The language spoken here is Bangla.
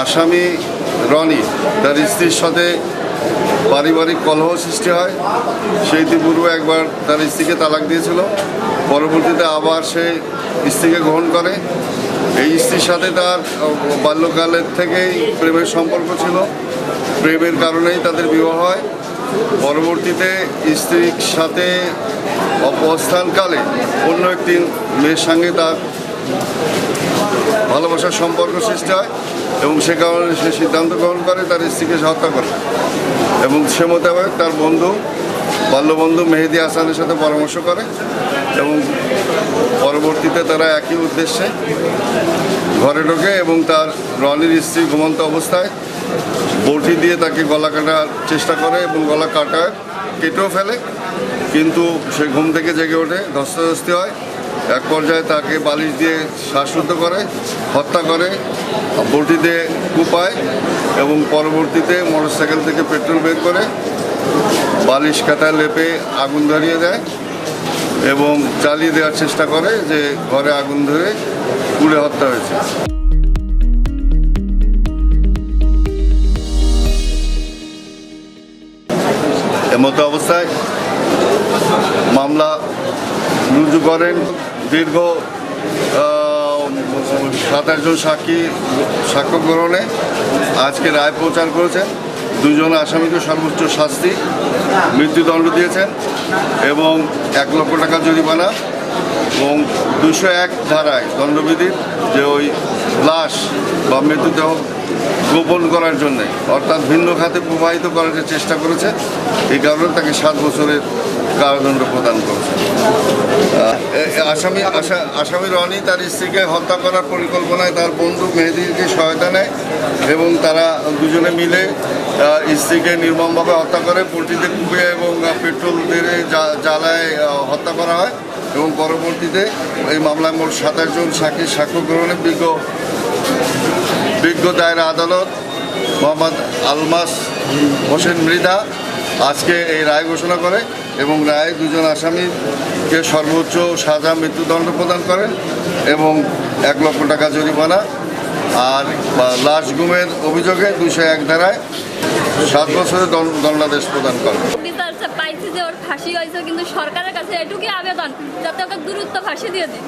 আসামি রনি, তার স্ত্রীর সাথে পারিবারিক কলহ সৃষ্টি হয়। সে ইতিপূর্বে একবার তার স্ত্রীকে তালাক দিয়েছিল। পরবর্তীতে আবার সে স্ত্রীকে গ্রহণ করে। এই স্ত্রীর সাথে তার বাল্যকালের থেকেই প্রেমের সম্পর্ক ছিল। প্রেমের কারণেই তাদের বিবাহ হয়। পরবর্তীতে স্ত্রীর সাথে অবস্থানকালে অন্য একটি মেয়ের সঙ্গে তার ভালোবাসার সম্পর্ক সৃষ্টি হয় এবং সে কারণে সে সিদ্ধান্ত গ্রহণ করে, তার স্ত্রীকে হত্যা করে। এবং সে মোতাবেক তার বন্ধু, বাল্যবন্ধু মেহেদি হাসানের সাথে পরামর্শ করে এবং পরবর্তীতে তারা একই উদ্দেশ্যে ঘরে ঢোকে এবং তার রনির স্ত্রী ঘুমন্ত অবস্থায় বটি দিয়ে তাকে গলা কাটার চেষ্টা করে এবং গলা কাটায়, কেটেও ফেলে। কিন্তু সে ঘুম থেকে জেগে ওঠে, ধস্তাধস্তি হয়। এক পর্যায়ে তাকে বালিশ দিয়ে শ্বাসরুদ্ধ করে, হত্যা করে, বটিতে কুপায় এবং পরবর্তীতে মোটরসাইকেল থেকে পেট্রোল বের করে বালিশ কাটায় লেপে আগুন ধরিয়ে দেয় এবং চালিয়ে দেওয়ার চেষ্টা করে যে ঘরে আগুন ধরে পুড়ে হত্যা হয়েছে। এমতো অবস্থায় রুজু করেন। দীর্ঘ সাতাশ জন সাক্ষী, সাক্ষ্য গ্রহণে আজকে রায় প্রচার করেছেন। দুজন আসামিকে সর্বোচ্চ শাস্তি মৃত্যুদণ্ড দিয়েছেন এবং এক লক্ষ টাকা জরিমানা এবং দুশো এক ধারায় দণ্ডবিধির যে ওই লাশ বা মৃতদেহ গোপন করার জন্যে, অর্থাৎ ভিন্ন খাতে প্রবাহিত করার যে চেষ্টা করেছে, এই কারণে তাকে সাত বছরের কারাদণ্ড প্রদান করেছে। আসামি, আসা- আসামি রনি তার স্ত্রীকে হত্যা করার পরিকল্পনায় তার বন্ধু মেহেদিকে সহায়তা নেয় এবং তারা দুজনে মিলে স্ত্রীকে নির্মমভাবে হত্যা করে পোলট্রিতে কুপিয়ে এবং পেট্রোল দিয়ে জ্বালায় হত্যা করা হয়। এবং পরবর্তীতে এই মামলায় মোট সাতাশ জন সাক্ষীর সাক্ষ্য গ্রহণে বিজ্ঞ বিজ্ঞ দায়রা আদালত মোহাম্মদ আলমাস হোসেন মৃধা আজকে এই রায় ঘোষণা করে এবং রায় দুজন আসামিকে সর্বোচ্চ সাজা মৃত্যুদণ্ড প্রদান করেন এবং এক লক্ষ টাকা জরিমানা আর লাশ গুমের অভিযোগে দুশো এক ধারায় সাত বছরের দণ্ড- দণ্ডাদেশ প্রদান করে পাইছি যে ওর ফাঁসি হয়েছে, কিন্তু সরকারের কাছে এটুকুই আবেদন, যাতে ওকে দূরত্ব ফাঁসি দিয়ে দিই